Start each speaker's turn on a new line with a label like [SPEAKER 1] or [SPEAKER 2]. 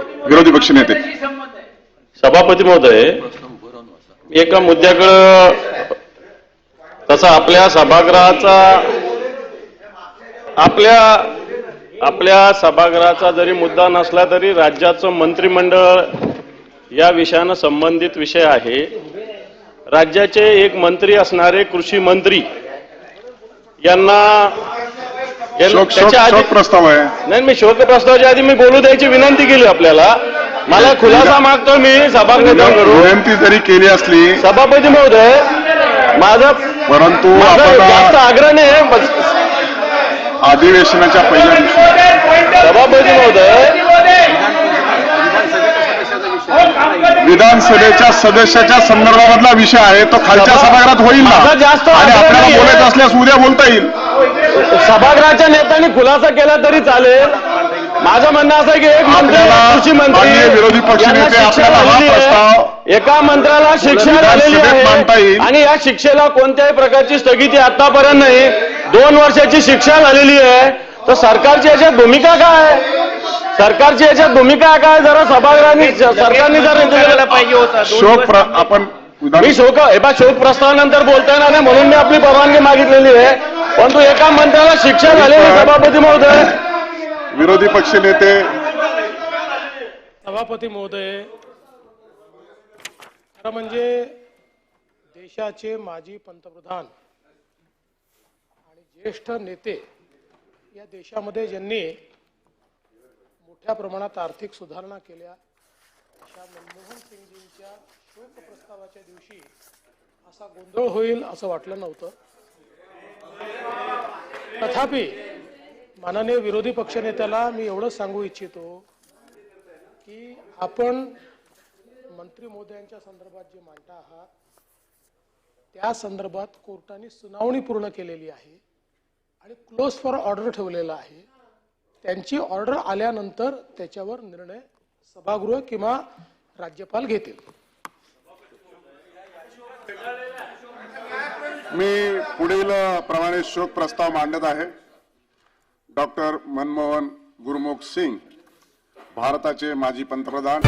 [SPEAKER 1] विरोधी पक्षनेते
[SPEAKER 2] सभापती महोदय एका मुद्द्याकडं तसा आपल्या सभागृहाचा आपल्या आपल्या सभागृहाचा जरी मुद्दा नसला तरी राज्याचं मंत्रिमंडळ या विषयानं संबंधित विषय आहे. राज्याचे एक मंत्री असणारे कृषी मंत्री यांना-
[SPEAKER 1] शोक शोक
[SPEAKER 2] त्याच्या आधी
[SPEAKER 1] शोक प्रस्ताव आहे.
[SPEAKER 2] नाही मी शोक प्रस्तावाच्या आधी मी बोलू द्यायची विनंती केली आपल्याला. मला खुलासा मागतो मी सभागृहाकडून
[SPEAKER 1] विनंती जरी केली असली
[SPEAKER 2] सभापती महोदय माझा
[SPEAKER 1] परंतु
[SPEAKER 2] माझा
[SPEAKER 1] आपण
[SPEAKER 2] जास्त आग्रह नाही आहे. बस-
[SPEAKER 1] अधिवेशनाच्या पहिल्या दिवशी
[SPEAKER 2] सभापती महोदय
[SPEAKER 1] विधानसभेच्या सदस्याच्या संदर्भामधला विषय आहे तो खालच्या
[SPEAKER 2] सभा-
[SPEAKER 1] सभागृहात होईल ना?
[SPEAKER 2] माझा जास्त
[SPEAKER 1] आणि
[SPEAKER 2] आग्रह
[SPEAKER 1] आपल्याला
[SPEAKER 2] नाहीये.
[SPEAKER 1] बोलायचं असल्यास उद्या बोलता येईल.
[SPEAKER 2] सभागृहाच्या नेत्यांनी खुलासा केला तरी चालेल. माझं म्हणणं असं आहे की एक मंत्री कृषी मंत्री
[SPEAKER 1] विरोधी आपल्याला हा. प्रस्ताव
[SPEAKER 2] एका मंत्र्याला शिक्षा झालेली आहे. आणि या शिक्षेला कोणत्याही प्रकारची स्थगिती आतापर्यंत नाही. दोन वर्षाची शिक्षा झालेली आहे. तर सरकारची याच्यात भूमिका काय आहे? सरकारची याच्यात भूमिका काय? जरा सभागृहाने सरकारने जर
[SPEAKER 3] पाहिजे होता.
[SPEAKER 1] शोक आपण
[SPEAKER 2] मी शोक हे बा शोक प्रस्तावानंतर बोलता येणार नाही म्हणून मी आपली परवानगी मागितलेली आहे. परंतु एका मंत्र्याला शिक्षा झालेली सभापती महोदय.
[SPEAKER 1] विरोधी पक्ष नेते.
[SPEAKER 4] सभापती महोदय खरं म्हणजे देशाचे माजी पंतप्रधान आणि ज्येष्ठ नेते या देशामध्ये ज्यांनी मोठ्या प्रमाणात आर्थिक सुधारणा केल्या अशा मनमोहन सिंगजींच्या शोक प्रस्तावाच्या दिवशी असा गोंधळ होईल असं वाटलं नव्हतं. तथापि माननीय विरोधी पक्षनेत्याला मी एवढं सांगू इच्छितो की आपण मंत्री मोदयांच्या संदर्भात जे मांडता आहात त्या संदर्भात कोर्टाने सुनावणी पूर्ण केलेली आहे आणि क्लोज फॉर ऑर्डर ठेवलेला आहे. त्यांची ऑर्डर आल्यानंतर त्याच्यावर निर्णय सभागृह किंवा राज्यपाल घेतील.
[SPEAKER 1] मी पुढील प्रमाणे शोक प्रस्ताव मांडत आहे. डॉक्टर मनमोहन गुरमुख सिंग भारताचे माजी पंतप्रधान.